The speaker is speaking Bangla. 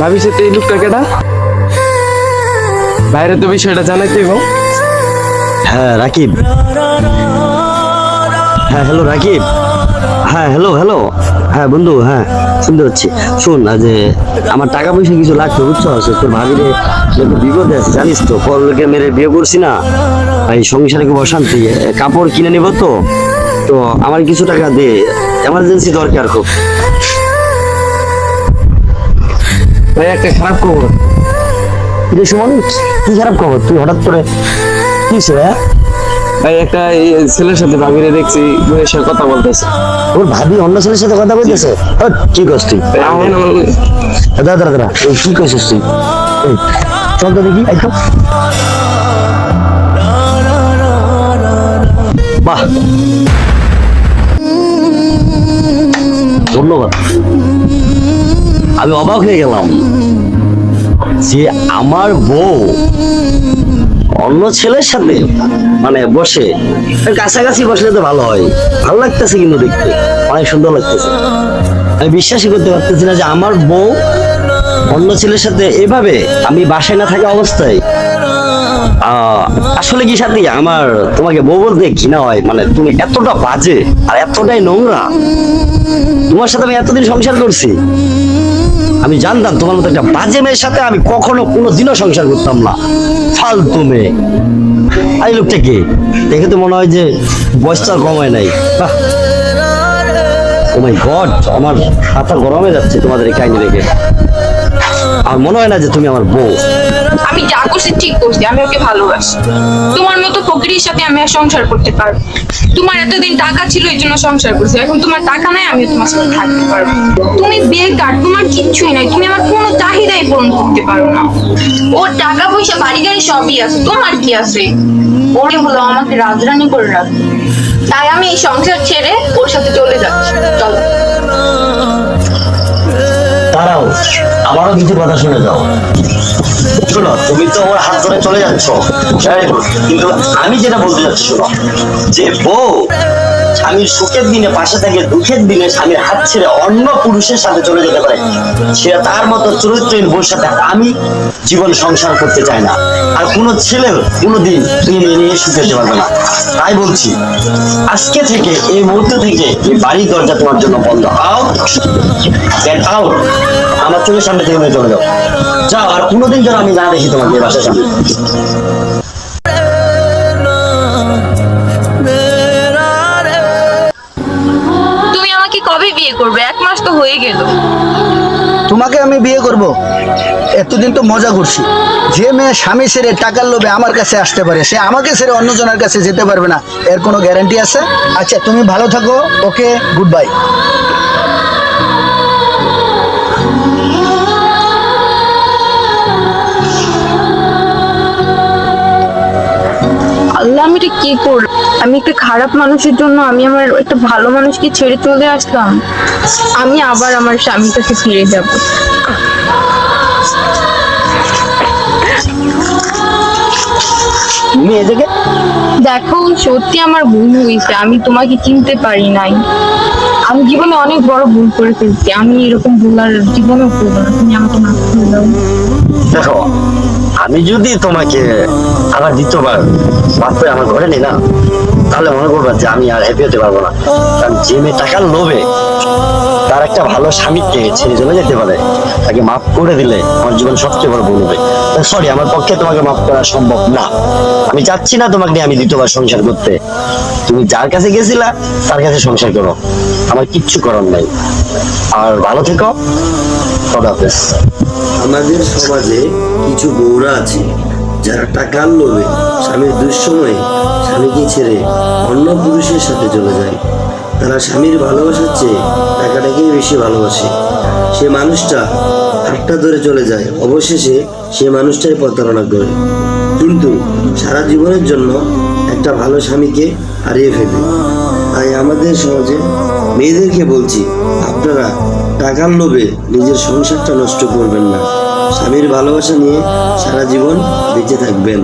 ভাবিছে তো এই লোকটা কেটা বাইরে তো বিষয়টা জানাইতে গো হ্যাঁ রাকিব। হ্যাঁ হ্যালো রাকিব। হ্যাঁ হ্যালো হ্যালো হ্যাঁ বন্ধু হ্যাঁ শুনতে পাচ্ছি। শোন যে আমার টাকা পয়সা কিছু লাগবে বুঝছ? তোর ভাবিরে একটু বিপদে আছে, জানিস তো? পরলোকে মেরে বিয়ে করছি না। এই সংসারে খুব অশান্তি। কাপড় কিনে নিব তো? তো আমার কিছু টাকা দে। এমার্জেন্সি দরকার খুব। একটা খারাপ খবর। রে সুমন? কি খারাপ খবর? তুই হঠাৎ করে কি ভাইয়া? ভাই একটা ছেলের সাথে ভাবিরে দেখছি বইয়ের সাথে কথা বলতেছে। ওর ভাবি অন্য ছেলের সাথে কথা বলতেছে? কি করছ তুই? দাদা দাদা কি করছিস তুই? চল তো দেখি তো। বাহ। ধন্যবাদ। আমি অবাক হয়ে গেলাম যে আমার বউ অন্য ছেলের সাথে মানে বসে কাছাকাছি বসলে তো ভালো হয়। ভালো লাগতেছে কিন্তু দেখতে, অনেক সুন্দর লাগতেছে। আমি বিশ্বাসই করতে পারতেছি না যে আমার বউ অন্য ছেলের সাথে এভাবে আমি বাসায় না থাকা অবস্থায় আসলে কি সাথী আমার তোমাকে বউ বলতে ঘৃণা হয়। মানে তুমি এতটা বাজে আর এতটাই নোংরা। তোমার সাথে আমি এতদিন সংসার করছি। আমি জানতাম তোমার মতো একটা বাজে মেয়ের সাথে আমি কখনো কোনো দিনও সংসার করতাম না। ফালতু মেয়ে। আই লোকটা কে? দেখে তো মনে হয় যে বয়সটা কমায় নাই। মাই গড আমার মাথা গরমে যাচ্ছে তোমাদের এই কাহিনী দেখে। আর মনে হয় না যে তুমি আমার বউ। আমি যা করছি ঠিক করছি, আমি ওকে ভালোবাসি। তোমার মতো ফকিরের সাথে আমি আর সংসার করতে পারব তোমার এতদিন টাকা ছিল, এই জন্য সংসার করছি। এখন তোমার টাকা নাই আমি তোমার সাথে থাকতে পারব তুমি বেকার, তোমার কিচ্ছুই নাই। তুমি আমার কোনো চাহিদাই পূরণ করতে পারো না। ওর টাকা পয়সা, বাড়ি গাড়ি সবই আছে। তোমার কি আছে? ওরে হলো, আমাকে রাজরানি করে রাখবে তাই আমি এই সংসার ছেড়ে ওর সাথে চলে যাচ্ছি। চলো। দাঁড়াও আমারও কিছু কথা শুনে যাও। শোনো, তুমি তো হাত ধরে চলে যাচ্ছ. কিন্তু আমি যেটা বলতে যাচ্ছি শোনো, যে বউ স্বামীর সুখের দিনে, পাশে থেকে দুঃখের দিনে স্বামীর হাত ছেড়ে অন্য পুরুষের সাথে চলে যেতে পারে সে তার মতো চরিত্রহীন বউর সাথে আমি জীবন সংসার করতে চাই না। আর কোনো ছেলে কোনোদিন তুমি মেনে নিয়ে সুখে যেতে পারবে না। তাই বলছি, আজকে থেকে, এই মুহূর্ত থেকে এই বাড়ির দরজা তোমার জন্য বন্ধ। আউট গেট আউট আমার চোখের সামনে থেকে চলে যাও। যাও আর কোনোদিন যেন আমি না দেখি তোমাকে এই বাসার সামনে। তুমি আমাকে কবে বিয়ে করবে? এক মাস তো হয়ে গেল। তোমাকে আমি বিয়ে করব? এতদিন তো মজা করছি। যে মেয়ে স্বামী ছেড়ে টাকার লোভে আমার কাছে আসতে পারে সে আমাকে ছেড়ে অন্যজনের কাছে যেতে পারবে না। এর কোনো গ্যারান্টি আছে? আচ্ছা তুমি ভালো থাকো। ওকে গুড বাই আল্লাহ আমি এটা কি করব? আমি একটা খারাপ মানুষের জন্য আমি আমার একটা ভালো মানুষকে ছেড়ে চলে আসলাম। আমি আবার আমার স্বামীর কাছে ফিরে যাব। তুমি এদিকে? দেখো সত্যি আমার ভুল হয়েছে আমি তোমাকে চিনতে পারি নাই। আমি জীবনে অনেক বড় ভুল করে ফেলছি আমি এরকম ভুল আর জীবনেও করব না তুমি আমাকে মাফ করে দাও। দেখো আমি যদি তোমাকে আবার দ্বিতীয়বার বাদ আমার ঘরে নি না তাহলে মনে করবা যে আমি আর হ্যাপি হতে পারব না। কারণ যে মেয়ে টাকার লোভে তার একটা ভালো স্বামীকে ছেড়ে চলে যেতে পারে? তাকে মাফ করে দিলে আমার জীবন সবচেয়ে বড় ভুল হবে। সরি আমার পক্ষে তোমাকে মাফ করা সম্ভব না। আমি চাচ্ছি না তোমাকে নিয়ে আমি দ্বিতীয়বার সংসার করতে। তুমি যার কাছে গেছিলা, তার কাছে সংসার করো। আমার কিচ্ছু করার নাই। আর ভালো থেকো। আমাদের সমাজে কিছু বউরা আছে, যারা টাকার লোভে স্বামীর দুঃসময়ে স্বামীকে ছেড়ে অন্য পুরুষের সাথে চলে যায়। তারা স্বামীর ভালোবাসার চেয়ে টাকাটাকেই বেশি ভালোবাসে। সে মানুষটা হাতটা ধরে চলে যায়, অবশেষে সে মানুষটাই প্রতারণা করে। কিন্তু সারা জীবনের জন্য একটা ভালো স্বামীকে হারিয়ে ফেলে। তাই আমাদের সমাজে মেয়েদেরকে বলছি, আপনারা টাকার লোভে নিজের সংসারটা নষ্ট করবেন না। স্বামীর ভালোবাসা নিয়ে সারা জীবন বেঁচে থাকবেন।